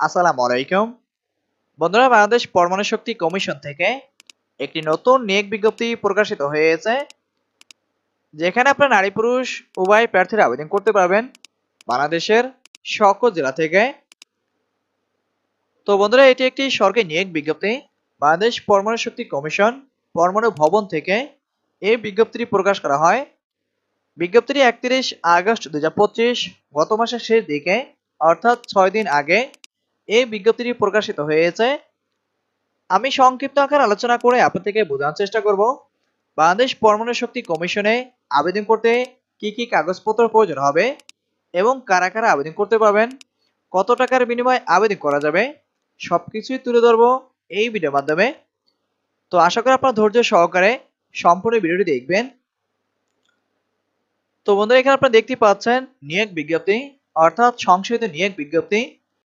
আসসালামু আলাইকুম। বন্ধুরা, বাংলাদেশ পরমাণু শক্তি কমিশন থেকে একটি নতুন নিয়োগ বিজ্ঞপ্তি প্রকাশিত হয়েছে, যেখানে আপনার নারী পুরুষ, উভয় প্রার্থীরা আবেদন করতে পারবেন বাংলাদেশের সকল জেলা থেকে। তো বন্ধুরা, এটি একটি সরকারি নিয়োগ বিজ্ঞপ্তি। বাংলাদেশ পরমাণু শক্তি কমিশন পরমাণু ভবন থেকে এই বিজ্ঞপ্তিটি প্রকাশ করা হয়। বিজ্ঞপ্তিটি একত্রিশ আগস্ট দুই হাজার পঁচিশ, গত মাসের শেষ দিকে, অর্থাৎ ছয় দিন আগে এই বিজ্ঞপ্তিটি প্রকাশিত হয়েছে। আমি সংক্ষিপ্ত আকার আলোচনা করে আপনাদেরকে বোঝানোর চেষ্টা করব। বাংলাদেশ পরমাণু শক্তি কমিশনে আবেদন করতে কি কি কাগজপত্র প্রয়োজন হবে এবং কারা কারা আবেদন করতে পারবেন, কত টাকার বিনিময়ে আবেদন করা যাবে, সবকিছুই তুলে ধরবো এই ভিডিওর মাধ্যমে। তো আশা করি আপনার ধৈর্য সহকারে সম্পূর্ণ ভিডিওটি দেখবেন। তো বন্ধুরা, এখানে আপনারা দেখতে পাচ্ছেন নিয়োগ বিজ্ঞপ্তি, অর্থাৎ সংশোধিত নিয়োগ বিজ্ঞপ্তি।